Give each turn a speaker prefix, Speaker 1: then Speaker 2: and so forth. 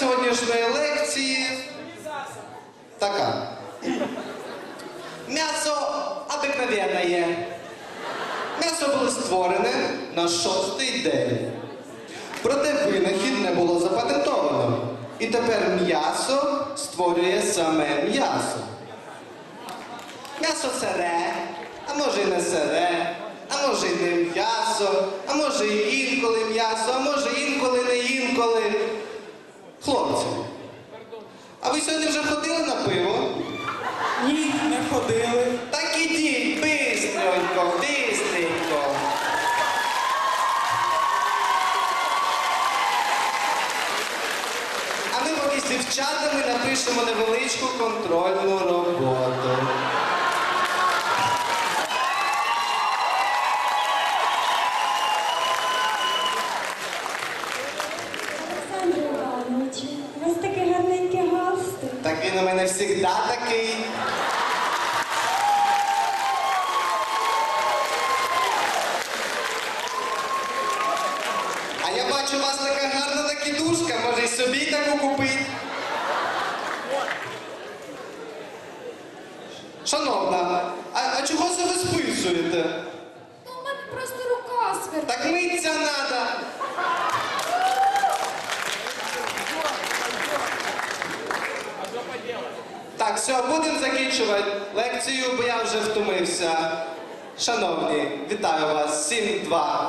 Speaker 1: сьогоднішньої лекції така. М'ясо обикновенне. М'ясо було створене на шостий день. Проте винахід не було запатентовано. І тепер м'ясо створює саме м'ясо. М'ясо сире, а може і не сире, а може і не м'ясо, а може і інколи м'ясо, а може інколи не інколи. Ви сьогодні вже ходили на пиво?
Speaker 2: Ні, не ходили.
Speaker 1: Так ідіть, бистренько, бистренько. А ми поки з дівчатами напишемо невеличку контрольну роботу.
Speaker 3: У
Speaker 1: мене завжди такий. А я бачу, у вас така гарна накидушка, може й собі таку купити. Шановна, а, а чого це ви списуєте? Так, все, будемо закінчувати лекцію, бо я вже втомився. Шановні, вітаю вас. 7-2.